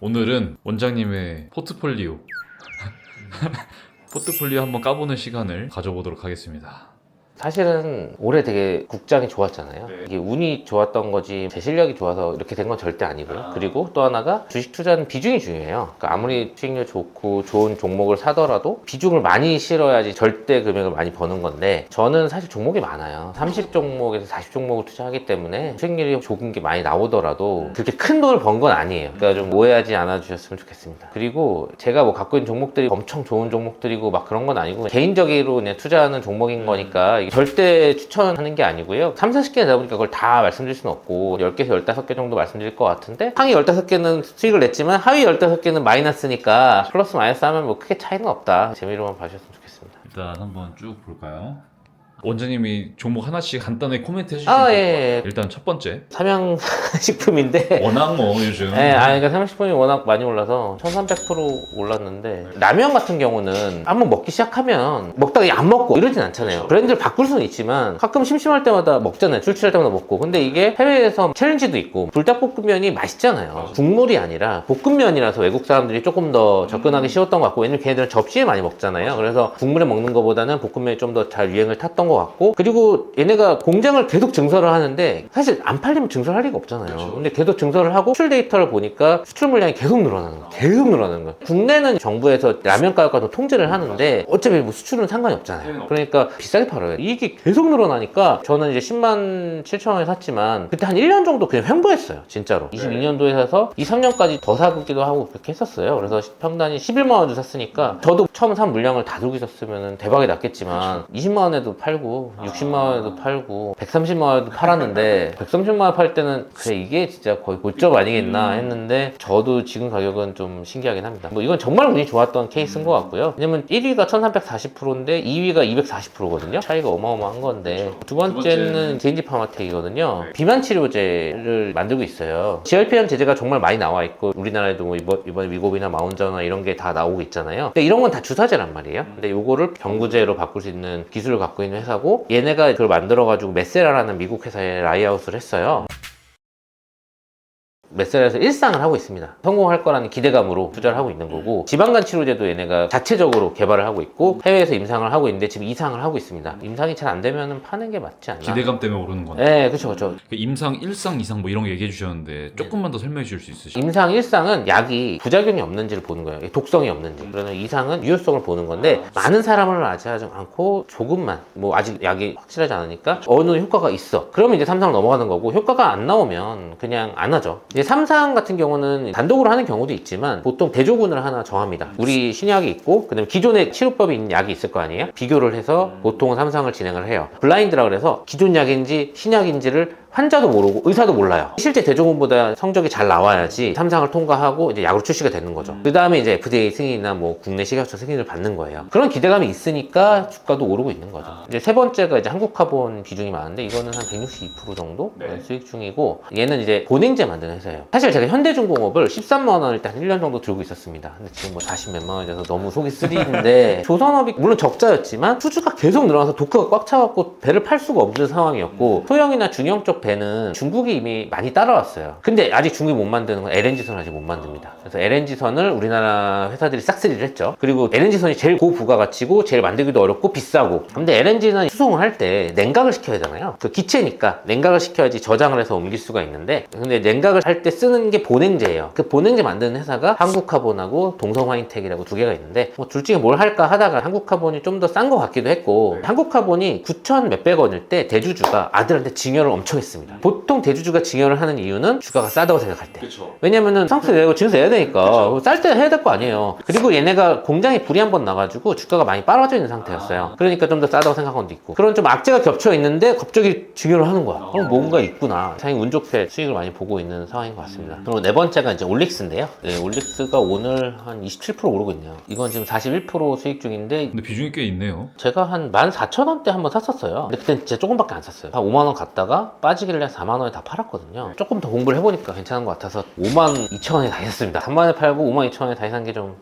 오늘은 원장님의 포트폴리오 포트폴리오 한번 까보는 시간을 가져보도록 하겠습니다. 사실은 올해 되게 국장이 좋았잖아요. 네. 이게 운이 좋았던 거지 제 실력이 좋아서 이렇게 된 건 절대 아니고요. 그리고 또 하나가 주식 투자는 비중이 중요해요. 그러니까 아무리 수익률 좋고 좋은 종목을 사더라도 비중을 많이 실어야지 절대 금액을 많이 버는 건데 저는 사실 종목이 많아요. 30 종목에서 40 종목을 투자하기 때문에 수익률이 좋은 게 많이 나오더라도 그렇게 큰 돈을 번 건 아니에요. 그러니까 좀 오해하지 않아 주셨으면 좋겠습니다. 그리고 제가 뭐 갖고 있는 종목들이 엄청 좋은 종목들이고 막 그런 건 아니고 개인적으로 그냥 투자하는 종목인 거니까 절대 추천하는 게 아니고요. 3, 40개 내다 보니까 그걸 다 말씀드릴 수는 없고 10개에서 15개 정도 말씀드릴 것 같은데 상위 15개는 수익을 냈지만 하위 15개는 마이너스니까 플러스 마이너스 하면 뭐 크게 차이는 없다. 재미로만 봐주셨으면 좋겠습니다. 일단 한번 쭉 볼까요? 원장님이 종목 하나씩 간단하게 코멘트 해주시면 아, 될 것 예, 같아요. 예. 일단 첫 번째. 삼양식품인데. 워낙 뭐 요즘. 네, 아, 그러니까 삼양식품이 워낙 많이 올라서 1300% 올랐는데 라면 같은 경우는 한번 먹기 시작하면 먹다가 안 먹고 이러진 않잖아요. 브랜드를 바꿀 수는 있지만 가끔 심심할 때마다 먹잖아요. 출출할 때마다 먹고. 근데 이게 해외에서 챌린지도 있고 불닭볶음면이 맛있잖아요. 국물이 아니라 볶음면이라서 외국 사람들이 조금 더 접근하기 쉬웠던 것 같고 왜냐면 걔네들은 접시에 많이 먹잖아요. 그래서 국물에 먹는 것보다는 볶음면이 좀 더 잘 유행을 탔던 것 같고 그리고 얘네가 공장을 계속 증설을 하는데 사실 안 팔리면 증설할 리가 없잖아요. 근데 계속 증설을 하고 수출 데이터를 보니까 수출 물량이 계속 늘어나는 거예요. 계속 늘어나는 거예요. 국내는 정부에서 라면 가격과 통제를 하는데 어차피 뭐 수출은 상관이 없잖아요. 그러니까 비싸게 팔아요. 이익이 계속 늘어나니까 저는 이제 10만 7천 원에 샀지만 그때 한 1년 정도 그냥 횡보했어요 진짜로. 22년도에 사서 2, 3년까지 더 사기도 하고 그렇게 했었어요. 그래서 평단이 11만 원 주고 샀으니까 저도 처음 산 물량을 다 들고 있었으면 대박이 났겠지만 20만 원에도 팔고 60만 원에도 팔고 130만 원에도 팔았는데 130만 원 팔 때는 그래 이게 진짜 거의 고점 아니겠나 했는데 저도 지금 가격은 좀 신기하긴 합니다. 뭐 이건 정말 운이 좋았던 케이스인 것 같고요. 왜냐면 1위가 1340%인데 2위가 240%거든요. 차이가 어마어마한 건데. 두 번째는 제인지 파마텍이거든요. 비만 치료제를 만들고 있어요. GLP-1 제제가 정말 많이 나와 있고 우리나라에도 뭐 이번, 이번에 위고비나 마운저나 이런 게 다 나오고 있잖아요. 근데 이런 건 다 주사제란 말이에요. 근데 요거를 병구제로 바꿀 수 있는 기술을 갖고 있는 회사 고 얘네가 그걸 만들어가지고 메세라라는 미국 회사에 라이아웃을 했어요 메세라에서 일상을 하고 있습니다. 성공할 거라는 기대감으로 투자를 하고 있는 거고 지방간 치료제도 얘네가 자체적으로 개발을 하고 있고 해외에서 임상을 하고 있는데 지금 이상을 하고 있습니다. 임상이 잘 안 되면 파는 게 맞지 않나? 기대감 때문에 오르는 거네. 네, 그렇죠, 그렇죠. 그 임상, 일상, 이상 뭐 이런 거 얘기해 주셨는데 조금만 더 설명해 주실 수 있으실까요? 임상 일상은 약이 부작용이 없는지를 보는 거예요. 독성이 없는지. 그러면 이상은 유효성을 보는 건데 많은 사람을 아지 않고 조금만 뭐 아직 약이 확실하지 않으니까 어느 효과가 있어. 그러면 이제 삼상을 넘어가는 거고 효과가 안 나오면 그냥 안 하죠. 이제 삼상 같은 경우는 단독으로 하는 경우도 있지만 보통 대조군을 하나 정합니다. 우리 신약이 있고 그다음에 기존에 치료법이 있는 약이 있을 거 아니에요? 비교를 해서 보통은 삼상을 진행을 해요. 블라인드라 그래서 기존 약인지 신약인지를 환자도 모르고 의사도 몰라요. 실제 대조군보다 성적이 잘 나와야지 삼상을 통과하고 이제 약으로 출시가 되는 거죠. 그 다음에 이제 FDA 승인이나 뭐 국내 식약처 승인을 받는 거예요. 그런 기대감이 있으니까 주가도 오르고 있는 거죠. 이제 세 번째가 이제 한국 카본 비중이 많은데 이거는 한 162% 정도 네. 수익 중이고 얘는 이제 보냉제 만드는 회사예요. 사실 제가 현대중공업을 13만 원을 일단 1년 정도 들고 있었습니다. 근데 지금 뭐 40 몇만 원이라서 너무 속이 쓰리는데 조선업이 물론 적자였지만 수주가 계속 늘어나서 도크가 꽉 차갖고 배를 팔 수가 없는 상황이었고 소형이나 중형 쪽 배는 중국이 이미 많이 따라왔어요. 근데 아직 중국이 못 만드는 건 LNG선 아직 못 만듭니다. 그래서 LNG선을 우리나라 회사들이 싹쓸이를 했죠. 그리고 LNG선이 제일 고부가가치고 제일 만들기도 어렵고 비싸고. 근데 LNG는 수송을 할 때 냉각을 시켜야 하잖아요. 그 기체니까 냉각을 시켜야지 저장을 해서 옮길 수가 있는데 근데 냉각을 할 때 쓰는 게 보냉제예요. 그 보냉제 만드는 회사가 한국카본하고 동성화인텍이라고 두 개가 있는데 뭐 둘 중에 뭘 할까 하다가 한국카본이 좀 더 싼 것 같기도 했고 한국카본이 9천 몇백 원일 때 대주주가 아들한테 증여를 엄청 했 습니다. 보통 대주주가 증여를 하는 이유는 주가가 싸다고 생각할 때. 그렇죠. 왜냐면은 상세 내고 증세 해야 되니까 쌀 때 해야 될 거 아니에요. 그리고 얘네가 공장에 불이 한 번 나가지고 주가가 많이 빨아져 있는 상태였어요. 그러니까 좀 더 싸다고 생각한 것도 있고 그런 좀 악재가 겹쳐 있는데 갑자기 증여를 하는 거야. 그럼 뭔가 있구나. 상당히 운 좋게 수익을 많이 보고 있는 상황인 것 같습니다. 그리고 네 번째가 이제 올릭스인데요. 네, 올릭스가 오늘 한 27% 오르고 있네요. 이건 지금 41% 수익 중인데 근데 비중이 꽤 있네요. 제가 한 14,000원대 한번 샀었어요. 근데 그때 진짜 조금밖에 안 샀어요. 한 5만 원 갔다가 빠지 길래 4만 원에 다 팔았거든요. 조금 더 공부를 해보니까 괜찮은 것 같아서 5만 2천 원에 다시 샀습니다. 3만 원에 팔고 5만 2천 원에 다시 산게좀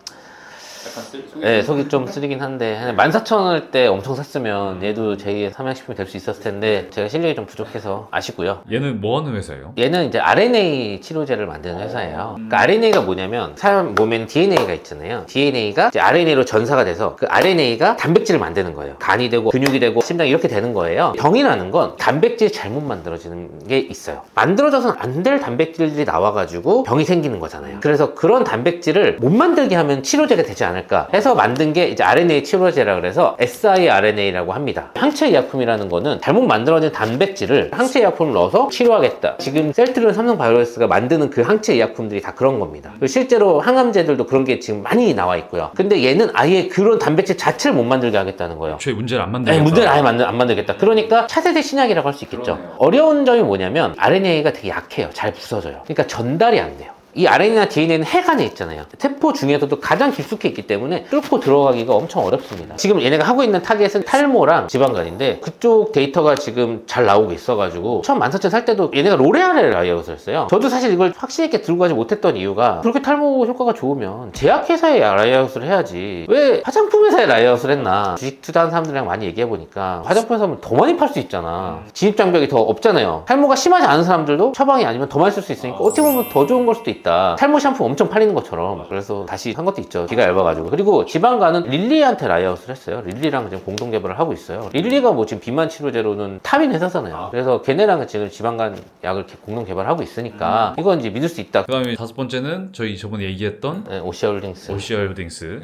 네, 속이 좀 쓰리긴 한데 한 14,000원일 때 엄청 샀으면 얘도 제2의 삼양식품이 될 수 있었을 텐데 제가 실력이 좀 부족해서 아쉽고요. 얘는 뭐 하는 회사예요? 얘는 이제 RNA 치료제를 만드는 회사예요. 그러니까 RNA가 뭐냐면 사람 몸에는 DNA가 있잖아요. DNA가 RNA로 전사가 돼서 그 RNA가 단백질을 만드는 거예요. 간이 되고 근육이 되고 심장이 이렇게 되는 거예요. 병이라는 건 단백질이 잘못 만들어지는 게 있어요. 만들어져서는 안 될 단백질들이 나와가지고 병이 생기는 거잖아요. 그래서 그런 단백질을 못 만들게 하면 치료제가 되지 않 을까 해서 만든 게 이제 RNA 치료제라 그래서 siRNA라고 합니다. 항체 의약품이라는 거는 잘못 만들어진 단백질을 항체 의약품을 넣어서 치료하겠다. 지금 셀트리온 삼성 바이오로스가 만드는 그 항체 의약품들이 다 그런 겁니다. 실제로 항암제들도 그런 게 지금 많이 나와 있고요. 근데 얘는 아예 그런 단백질 자체를 못 만들게 하겠다는 거예요. 애초에 문제를 안 만들겠다. 네, 문제를 아예 만들, 안 만들겠다. 그러니까 차세대 신약이라고 할 수 있겠죠. 어려운 점이 뭐냐면 RNA가 되게 약해요. 잘 부서져요. 그러니까 전달이 안 돼요. 이 RNA나 DNA는 혈관에 있잖아요. 세포 중에서도 가장 깊숙이 있기 때문에 뚫고 들어가기가 엄청 어렵습니다. 지금 얘네가 하고 있는 타겟은 탈모랑 지방간인데 그쪽 데이터가 지금 잘 나오고 있어가지고 처음 14,000살 때도 얘네가 로레알의 라이아웃을 저도 사실 이걸 확신 있게 들고 가지 못했던 이유가 그렇게 탈모 효과가 좋으면 제약회사의 라이아웃을 해야지. 왜 화장품 회사의 라이아웃을 했나? 주식 투자하는 사람들이랑 많이 얘기해보니까 화장품 회사면 더 많이 팔 수 있잖아. 진입장벽이 더 없잖아요. 탈모가 심하지 않은 사람들도 처방이 아니면 더 많이 쓸 수 있으니까 어떻게 보면 더 좋은 걸 수도 있다 탈모 샴푸 엄청 팔리는 것처럼. 그래서 다시 한 것도 있죠. 귀가 얇아가지고. 그리고 지방간은 릴리한테 라이아웃을 했어요. 릴리랑 지금 공동 개발을 하고 있어요. 릴리가 뭐 지금 비만 치료제로는 탑인 회사잖아요. 그래서 걔네랑 지금 지방간 약을 공동 개발하고 있으니까 이건 이제 믿을 수 있다. 그 다음에 다섯 번째는 저희 저번에 얘기했던 네, 오시아 홀딩스. 오시아 홀딩스.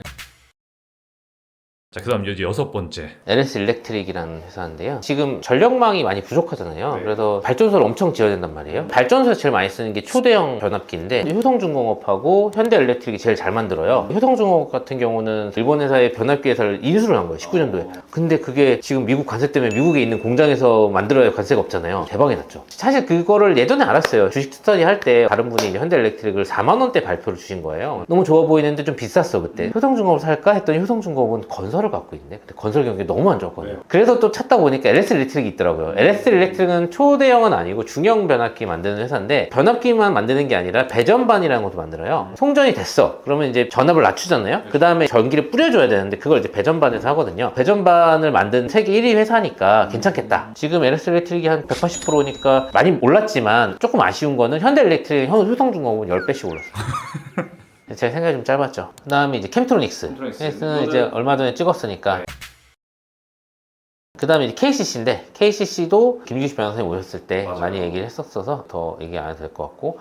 자, 그 다음 여기 여섯 번째. LS 일렉트릭이라는 회사인데요. 지금 전력망이 많이 부족하잖아요. 그래서 발전소를 엄청 지어야 된단 말이에요. 발전소에서 제일 많이 쓰는 게 초대형 변압기인데 효성중공업하고 현대엘렉트릭이 제일 잘 만들어요. 효성중공업 같은 경우는 일본 회사의 변압기 회사를 인수를 한 거예요. 19년도에. 근데 그게 지금 미국 관세 때문에 미국에 있는 공장에서 만들어야 관세가 없잖아요. 대박이 났죠. 사실 그거를 예전에 알았어요. 주식 스터디 할 때 다른 분이 이제 현대엘렉트릭을 4만 원대 발표를 주신 거예요. 너무 좋아 보이는데 좀 비쌌어 그때. 효성중공업 살까 했더니 효성중공업은 건설 을 갖고 있네. 근데 건설 경기 너무 안 좋았거든요. 그래서 또 찾다 보니까 LS 일렉트릭이 있더라고요. LS 일렉트릭은 초대형은 아니고 중형 변압기 만드는 회사인데 변압기만 만드는 게 아니라 배전반이라는 것도 만들어요. 송전이 됐어. 그러면 이제 전압을 낮추잖아요. 그 다음에 전기를 뿌려줘야 되는데 그걸 이제 배전반에서 하거든요. 배전반을 만든 세계 1위 회사니까 괜찮겠다. 지금 LS 일렉트릭이 한 180%니까 많이 올랐지만 조금 아쉬운 거는 현대 일렉트릭 효성중공업은 10배씩 올랐어요. 제 생각이 좀 짧았죠. 그 다음에 이제 캠트로닉스. 캠트로닉스. 캠트로닉스는 이제 얼마 전에 찍었으니까. 그 다음에 이제 KCC인데, KCC도 김규식 변호사님 오셨을 때 맞아요. 많이 얘기를 했었어서 더 얘기 안 해도 될 것 같고.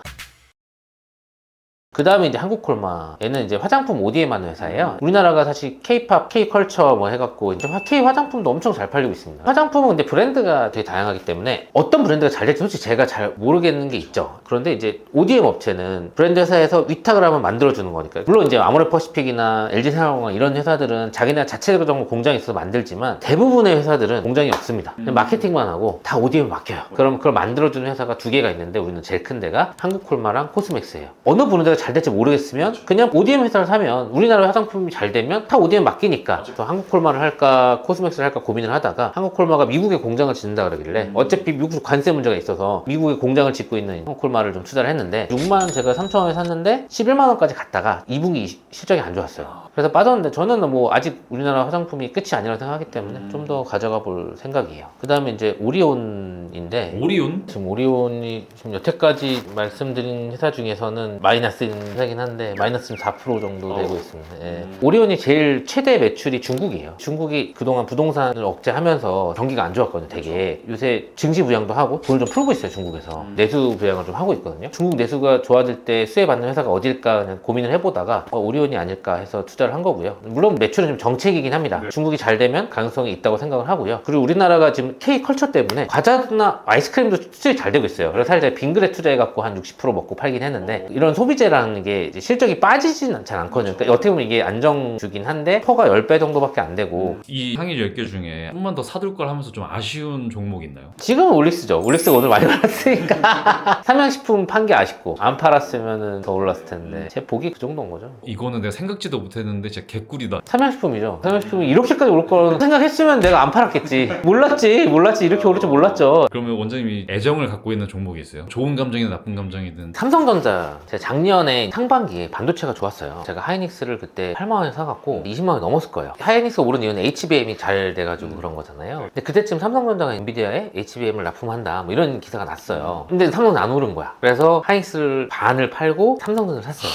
그 다음에 이제 한국콜마. 얘는 이제 화장품 ODM 하는 회사예요. 우리나라가 사실 K-팝, K-컬처 뭐 해갖고 이제 K 화장품도 엄청 잘 팔리고 있습니다. 화장품은 근데 브랜드가 되게 다양하기 때문에 어떤 브랜드가 잘 될지 솔직히 제가 잘 모르겠는 게 있죠. 그런데 이제 ODM 업체는 브랜드 회사에서 위탁을 하면 만들어주는 거니까 물론 이제 아모레퍼시픽이나 LG생활건강 이런 회사들은 자기네 자체적으로 공장이 있어서 만들지만 대부분의 회사들은 공장이 없습니다. 마케팅만 하고 다 ODM 맡겨요. 그럼 그걸 만들어주는 회사가 두 개가 있는데 우리는 제일 큰 데가 한국콜마랑 코스맥스예요. 어느 브랜드가 잘 될지 모르겠으면 그냥 ODM 회사를 사면 우리나라 화장품이 잘 되면 다 ODM 맡기니까 또 한국 콜마를 할까 코스맥스를 할까 고민을 하다가 한국 콜마가 미국에 공장을 짓는다 그러길래 어차피 미국 관세 문제가 있어서 미국에 공장을 짓고 있는 한국 콜마를 좀 투자를 했는데 6만 제가 3천 원에 샀는데 11만 원까지 갔다가 2분기 실적이 안 좋았어요. 그래서 빠졌는데 저는 뭐 아직 우리나라 화장품이 끝이 아니라고 생각하기 때문에 좀 더 가져가 볼 생각이에요. 그 다음에 이제 오리온인데 오리온? 지금 오리온이 지금 여태까지 말씀드린 회사 중에서는 마이너스 인 회사긴 한데 마이너스 4% 정도 되고 있습니다. 예. 오리온이 제일 최대 매출이 중국이에요. 중국이 그동안 부동산을 억제하면서 경기가 안 좋았거든요. 되게 요새 증시 부양도 하고 돈을 좀 풀고 있어요. 중국에서 내수 부양을 좀 하고 있거든요. 중국 내수가 좋아질 때 수혜 받는 회사가 어딜까 그냥 고민을 해보다가 어, 오리온이 아닐까 해서 투자를 한 거고요. 물론 매출은 좀 정책이긴 합니다. 중국이 잘 되면 가능성이 있다고 생각을 하고요. 그리고 우리나라가 지금 K 컬처 때문에 과자나 아이스크림도 수출이 잘 되고 있어요. 그래서 사실 제가 빙그레 투자해갖고 한 60% 먹고 팔긴 했는데 이런 소비재라 는 게 실적이 빠지진 않- 잘 않거든요. 그러니까 어떻게 보면 이게 안정주긴 한데 퍼가 10배 정도밖에 안 되고 이 상위 10개 중에 한번더 사둘 걸 하면서 좀 아쉬운 종목 있나요? 지금은 올릭스죠. 올릭스가 오늘 많이 올랐으니까 삼양식품 판 게 아쉽고 안 팔았으면 더 올랐을 텐데 제 복이 그 정도인 거죠. 이거는 내가 생각지도 못했는데 진짜 개꿀이다. 삼양식품이죠. 삼양식품이 이렇게까지 올 거라고 생각했으면 내가 안 팔았겠지. 몰랐지, 몰랐지. 이렇게 오를 줄 몰랐죠. 그러면 원장님이 애정을 갖고 있는 종목이 있어요? 좋은 감정이든 나쁜 감정이든 삼성전자 제가 작년에 작년에 상반기에 반도체가 좋았어요. 제가 하이닉스를 그때 8만 원에 사갖고 20만 원이 넘었을 거예요. 하이닉스가 오른 이유는 HBM이 잘 돼가지고 그런 거잖아요. 근데 그때쯤 삼성전자가 엔비디아에 HBM을 납품한다 뭐 이런 기사가 났어요. 근데 삼성은 안 오른 거야. 그래서 하이닉스를 반을 팔고 삼성전자를 샀어요.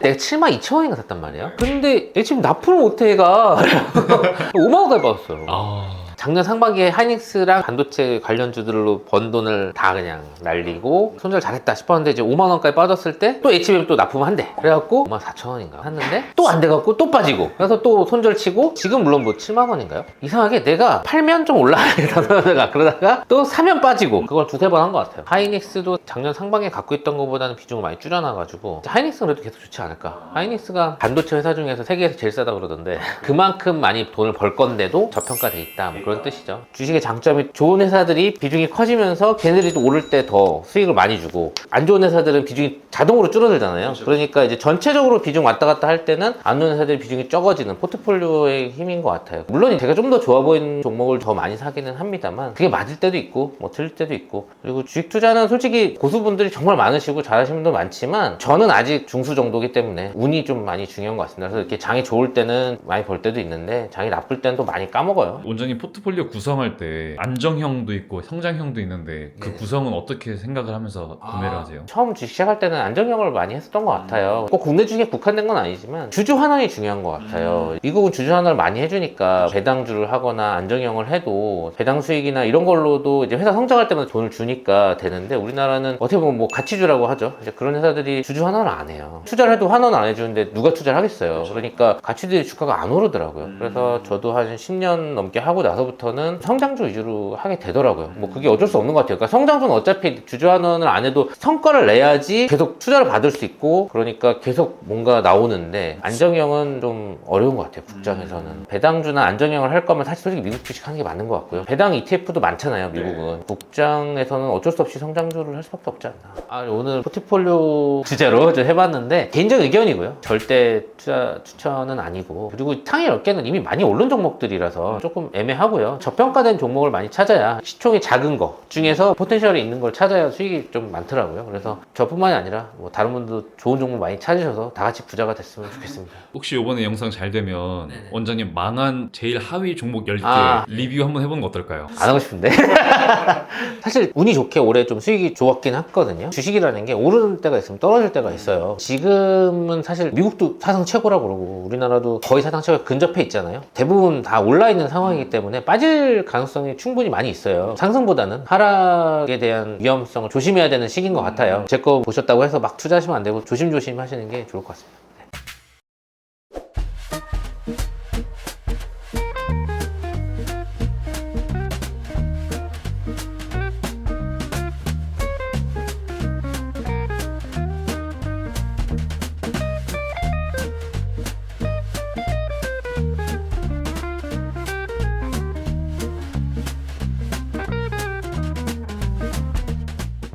내가 7만 2천 원인가 샀단 말이에요. 근데 HBM 납품을 못해가 5만 원까지 받았어요. 아 작년 상반기에 하이닉스랑 반도체 관련주들로 번 돈을 다 그냥 날리고 손절 잘했다 싶었는데 이제 5만 원까지 빠졌을 때 또 HBM 또 납품한대. 그래갖고 5만 4천 원인가 샀는데 또 안 돼갖고 또 빠지고 그래서 또 손절 치고 지금 물론 뭐 7만 원인가요? 이상하게 내가 팔면 좀 올라가다가. 그러다가 또 사면 빠지고 그걸 두세 번 한 것 같아요. 하이닉스도 작년 상반기에 갖고 있던 것보다는 비중을 많이 줄여놔가지고 하이닉스는 그래도 계속 좋지 않을까. 하이닉스가 반도체 회사 중에서 세계에서 제일 싸다 그러던데 그만큼 많이 돈을 벌 건데도 저평가돼 있다. 뭐 그런 뜻이죠. 주식의 장점이 좋은 회사들이 비중이 커지면서 걔네들이 또 오를 때 더 수익을 많이 주고 안 좋은 회사들은 비중이 자동으로 줄어들잖아요. 그러니까 이제 전체적으로 비중 왔다 갔다 할 때는 안 좋은 회사들이 비중이 적어지는 포트폴리오의 힘인 것 같아요. 물론 제가 좀 더 좋아 보이는 종목을 더 많이 사기는 합니다만 그게 맞을 때도 있고 뭐 틀릴 때도 있고 그리고 주식 투자는 솔직히 고수분들이 정말 많으시고 잘하시는 분도 많지만 저는 아직 중수 정도기 때문에 운이 좀 많이 중요한 것 같습니다. 그래서 이렇게 장이 좋을 때는 많이 벌 때도 있는데 장이 나쁠 때는 또 많이 까먹어요. 원장님 포트 폴리오 구성할 때 안정형도 있고 성장형도 있는데 그 네. 구성은 어떻게 생각을 하면서 구매를 하세요? 처음 주식 시작할 때는 안정형을 많이 했었던 것 같아요. 꼭 국내 주식에 국한된 건 아니지만 주주 환원이 중요한 것 같아요. 미국은 주주 환원을 많이 해주니까 배당주를 하거나 안정형을 해도 배당 수익이나 이런 걸로도 이제 회사 성장할 때마다 돈을 주니까 되는데 우리나라는 어떻게 보면 뭐 가치주라고 하죠. 이제 그런 회사들이 주주 환원을 안 해요. 투자를 해도 환원 안 해주는데 누가 투자를 하겠어요. 그러니까 가치들이 주가가 안 오르더라고요. 그래서 저도 한 10년 넘게 하고 나서부터 는 성장주 위주로 하게 되더라고요. 뭐 그게 어쩔 수 없는 것 같아요. 그러니까 성장주는 어차피 주주 환원을 안 해도 성과를 내야지 계속 투자를 받을 수 있고 그러니까 계속 뭔가 나오는데 안정형은 좀 어려운 것 같아요. 국장에서는 배당주나 안정형을 할 거면 사실 솔직히 미국 주식 하는 게 맞는 것 같고요. 배당 ETF도 많잖아요. 미국은 국장에서는 어쩔 수 없이 성장주를 할 수밖에 없지 않나. 아 오늘 포트폴리오 주제로 좀 해봤는데 개인적 의견이고요. 절대 투자 추천은 아니고 그리고 상위 10개는 이미 많이 오른 종목들이라서 조금 애매하고 요. 저평가된 종목을 많이 찾아야 시총이 작은 거 중에서 포텐셜이 있는 걸 찾아야 수익이 좀 많더라고요. 그래서 저뿐만이 아니라 뭐 다른 분도 좋은 종목 많이 찾으셔서 다 같이 부자가 됐으면 좋겠습니다. 혹시 이번에 영상 잘 되면 네네. 원장님 망한 제일 하위 종목 10개 아. 리뷰 한번 해보는 거 어떨까요? 안 하고 싶은데. 사실 운이 좋게 올해 좀 수익이 좋았긴 했거든요. 주식이라는 게 오르는 때가 있으면 떨어질 때가 있어요. 지금은 사실 미국도 사상 최고라고 그러고 우리나라도 거의 사상 최고에 근접해 있잖아요. 대부분 다 올라 있는 상황이기 때문에 빠질 가능성이 충분히 많이 있어요. 상승보다는 하락에 대한 위험성을 조심해야 되는 시기인 것 같아요. 제 거 보셨다고 해서 막 투자하시면 안 되고 조심조심 하시는 게 좋을 것 같습니다.